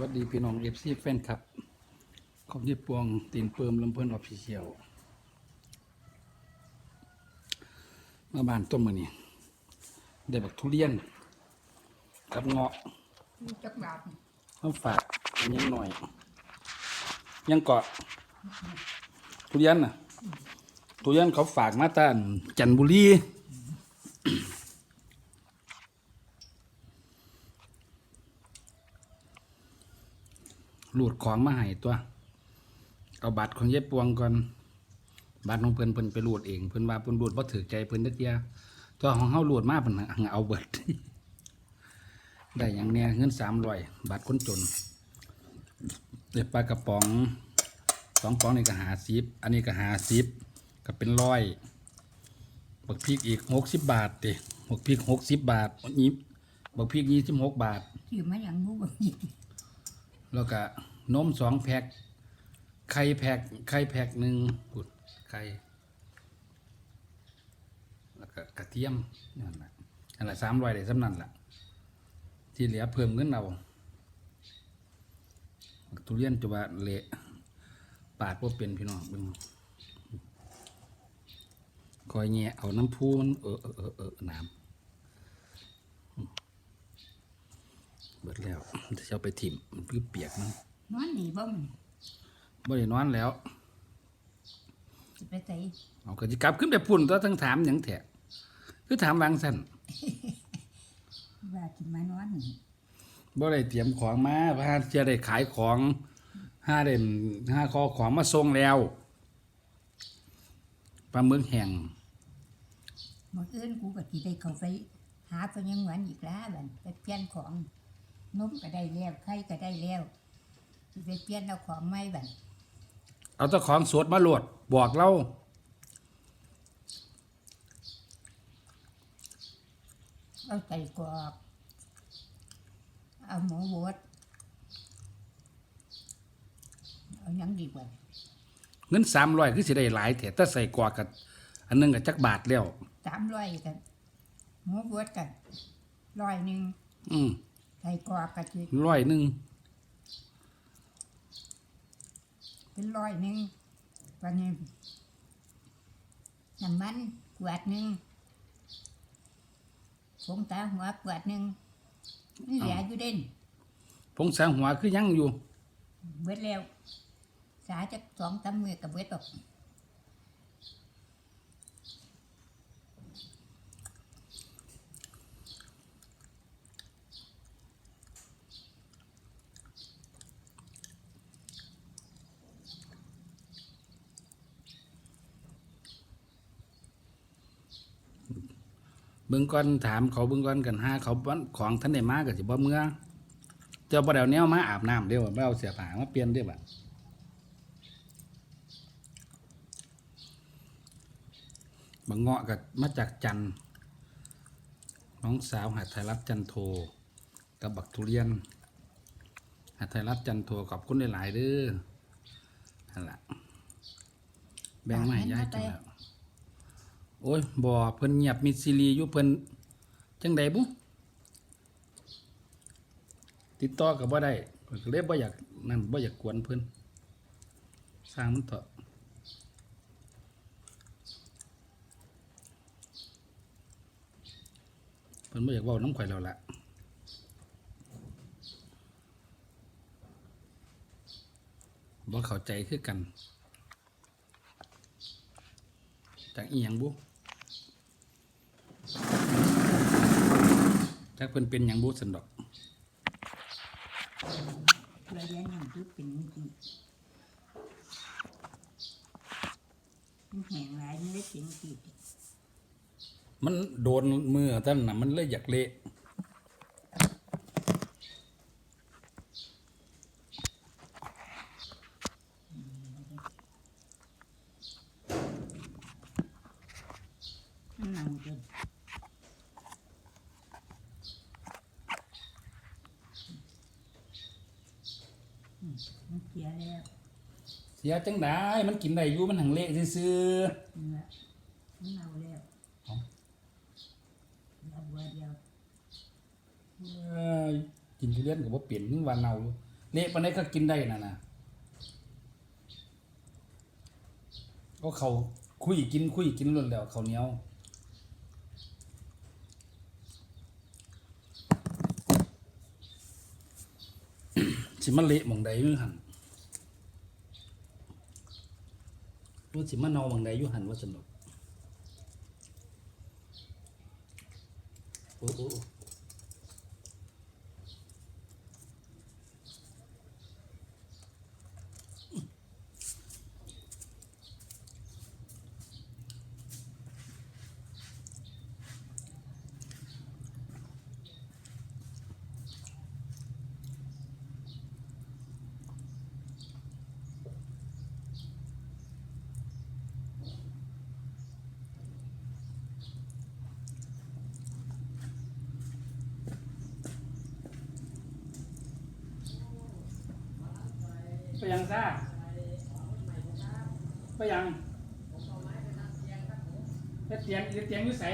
วัสดีพี่น้องเอฟซีแฟนครับของยี่ปวงตีนเปิมลำเพิ่นออฟฟิเชียลมาบ้านต้มมือนี่ได้บักทุเรียน กับเงาะจักบาทมาฝากยังหน่อย ยังเกาะทุเรียนน่ะทุเรียนเขาฝากมาตานจันทบุรี หลุดของมาให้ตัว เอาบัตรของยายปวงก่อน บัตรของเพิ่นเพิ่นไปหลุดเอง เพิ่นว่าเพิ่นหลุดบ่ถือใจเพิ่นเด้อเดียตัวของเฮาหลุดมาเพิ่นเอาเบิด ได้อย่างเนี้ยเงิน300บัตรคนจนเด็ปลากระป๋องสองป๋องนี่ก็หาซิบอันนี้ก็หาซิบก็เป็นร้อยบักพริกอีก60บบาทติบักพริก60บบาทนี้บักพริก26บาทชื่อมาอย่างงูบ่มี แล้วก็นมสองแพ็คไข่แพ็คไข่แพ็คหนึ่งกุดไข่แล้วก็กระเทียมนั่นแหละอันละสามร้อยได้สำนั่นละที่เหลือเพิ่มเงินเอาทุเรียนจะว่าเละปาดพว่าเป็นพี่น้องเบิ่งคอยแงะเอาน้ำพูมันเออเออเออเออน้ำ เบิดแล้วจะเอาไปถิ่มมันเปียกๆมันนอนนี่บ่มันบ่ได้นอนแล้วสิไปใส่เอาก็สิกลับขึ้นไปพุ่นตัวทั้งถามหยังแท้คือถามวางสั่นว่าสิมานอนนี่บ่ได้เตรียมของมาเพราะจะได้ขายของห้าเด่นห้าคอของมาส่งแล้วปลาหมึกแห้งมื้ออื่นกูก็สิได้เข้าไปหาพยังหวันอีกแล้วบัดไปเปลี่ยนของ นมก็ได้แล้วไข่ก็ได้แล้วสิไปเปลี่ยนเอาของใหม่บัดเอาเจ้าของสวดมาโหลดบอกเราเอาใส่กรอบเอาหมูบดเอาหยังดีกว่าเงิน300คือสิได้หลายแท้แต่ใส่กว่ากับอันหนึงก็จักบาทแล้ว300กันหมูบดกันร้อยหนึงอืม ใส่กรอบก็สิร้อยหนึงเป็นร้อยหนึ่งวันนี้น้ำมันขวดหนึ่งผงตาหัวขวดหนึ่งนี่เหลืออยู่เด่นผงสางหัวคือยังอยู่ เบิดแล้วสาจะสองตำมือกับเบิดออก บิ่งก่อนถามเขาเบิ่งก่อนกันหาเขาวันของท่านได้มาก็สิบ่เมื่อเจ้าบ่ได้เอาแนวมาอาบน้ำเด้อบ่เอาเสื้อผ้ามาเปลี่ยนเด้อบัดบางเงาะก็มาจากจันน้องสาวหัดไทยรัฐจันโทกับบักทุเรียนหัดไทยรัฐจันโทขอบคุณหลายๆเด้อนั่นล่ะแบ่งมาให้ยายกินแล้ว โอ้ยบ่เพิ่นเงียบมีซีรีอยู่เพิ่นจังใดบุติดต่อก็บ่ได้เพิ่นก็เลยบ่อยากนั่นบ่อยากกวนเพิ่นสร้างมันเถอเพิ่นบ่อยากเว้าน้ำข่อยแล้วล่ะบ่เข้าใจคือกันจากอีหยังบุ จักเพิ่นเป็นหยังบุสันดอกเพื่อเรียนอย่างที่เป็นจริงมันแห้งหลายมันได้เสียงตีมันโดนมือท่านน่ะมันเลยอยากเละ มันหนังจนอืมมันเสียแล้วเสียจังไดมันกินได้อยู่มันหังเละซื่อเนื้อมันเน่าแล้วเอ้าเหลือบัวเดียวๆเอ้ยกินทุเรียนก็บ่เปลี่ยนมึงว่าเน่าอยู่เละปานใดก็กินได้น่ะนะก็เขาคุยกินคุยกินล้วนแล้วเขาวเหนียว สิมันเละหมองใดอยู่หัน ว่าสิมันเนาหมองใดยุหันว่าสนุกโอ้โอ้ ยังซ่าไปยังเตียงเตียงอยู่ใส่